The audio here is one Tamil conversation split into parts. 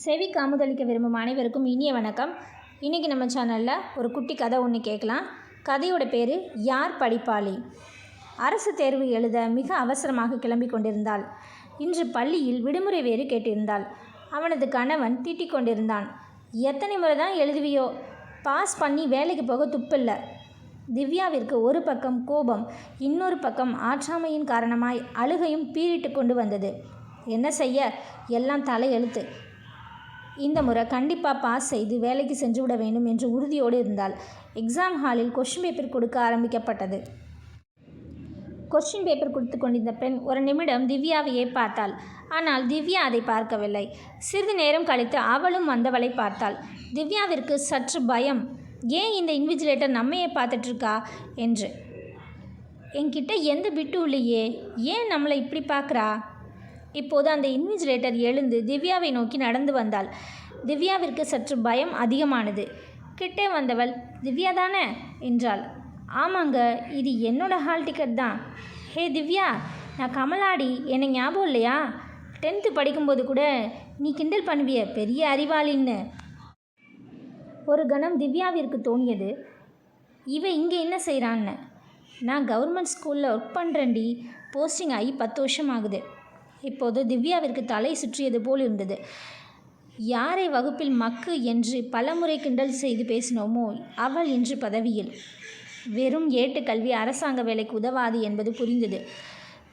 செவி காமுதளிக்க விரும்பும் அனைவருக்கும் இனிய வணக்கம். இன்றைக்கி நம்ம சேனலில் ஒரு குட்டி கதை ஒன்று கேட்கலாம். கதையோட பேர் யார் படிப்பாளி? அரசு தேர்வு எழுத மிக அவசரமாக கிளம்பி கொண்டிருந்தாள். இன்று பள்ளியில் விடுமுறை வேறு கேட்டிருந்தாள். அவனது கணவன் திட்டிக் கொண்டிருந்தான். எத்தனை முறை தான் எழுதுவியோ? பாஸ் பண்ணி வேலைக்கு போக துப்பில்லை. திவ்யாவிற்கு ஒரு பக்கம் கோபம் இன்னொரு பக்கம் ஆற்றாமையின் காரணமாய் அழுகையும் பீறிட்டு கொண்டு வந்தது. என்ன செய்ய? எல்லாம் தலையெழுத்து. இந்த முறை கண்டிப்பாக பாஸ் செய்து வேலைக்கு சென்று விட வேண்டும் என்று உறுதியோடு இருந்தாள். எக்ஸாம் ஹாலில் கொஷின் பேப்பர் கொடுக்க ஆரம்பிக்கப்பட்டது. கொஸ்டின் பேப்பர் கொடுத்து கொண்டிருந்த பெண் ஒரு நிமிடம் திவ்யாவையே பார்த்தாள். ஆனால் திவ்யா அதை பார்க்கவில்லை. சிறிது நேரம் கழித்து அவளும் வந்தவளை பார்த்தாள். திவ்யாவிற்கு சற்று பயம். ஏன் இந்த இன்விஜிலேட்டர் நம்மையே பார்த்துட்ருக்கா என்று. என்கிட்ட எந்த பிட்டும் இல்லையே. ஏன் நம்மளை இப்படி பார்க்குறா? இப்போது அந்த இன்விஜிலேட்டர் எழுந்து திவ்யாவை நோக்கி நடந்து வந்தாள். திவ்யாவிற்கு சற்று பயம் அதிகமானது. கிட்டே வந்தவள் திவ்யா தானே? என்றாள். ஆமாங்க இது என்னோட ஹால் டிக்கெட் தான். ஹே திவ்யா நான் கமலாடி என்னை ஞாபகம் இல்லையா? டென்த்து படிக்கும்போது கூட நீ கிண்டல் பண்ணுவிய பெரிய அறிவாளின்னு. ஒரு கணம் திவ்யாவிற்கு தோணியது. இவ இங்கே என்ன செய்கிறான்னு நான் கவர்மெண்ட் ஸ்கூலில் ஒர்க் பண்ணுறேன்டி போஸ்டிங் ஆகி பத்து வருஷம் ஆகுது. இப்போது திவ்யாவிற்கு தலை சுற்றியது போல் இருந்தது. யாரை வகுப்பில் மக்கு என்று பலமுறை கிண்டல் செய்து பேசினோமோ அவள் இன்று பதவியில். வெறும் ஏட்டுக்கல்வி அரசாங்க வேலைக்கு உதவாது என்பது புரிந்தது.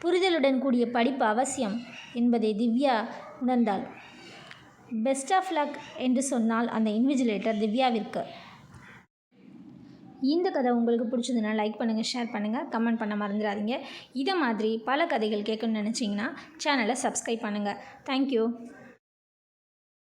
புரிதலுடன் கூடிய படிப்பு அவசியம் என்பதை திவ்யா உணர்ந்தாள். பெஸ்ட் ஆஃப் லக் என்று சொன்னால் அந்த இன்விஜிலேட்டர் திவ்யாவிற்கு. இந்த கதை உங்களுக்கு பிடிச்சதுன்னா லைக் பண்ணுங்கள் ஷேர் பண்ணுங்கள் கமெண்ட் பண்ண மறந்துடாதீங்க. இதை மாதிரி பல கதைகள் கேட்கணும்னு நினச்சிங்கன்னா சேனலை சப்ஸ்கிரைப் பண்ணுங்கள் தேங்க்யூ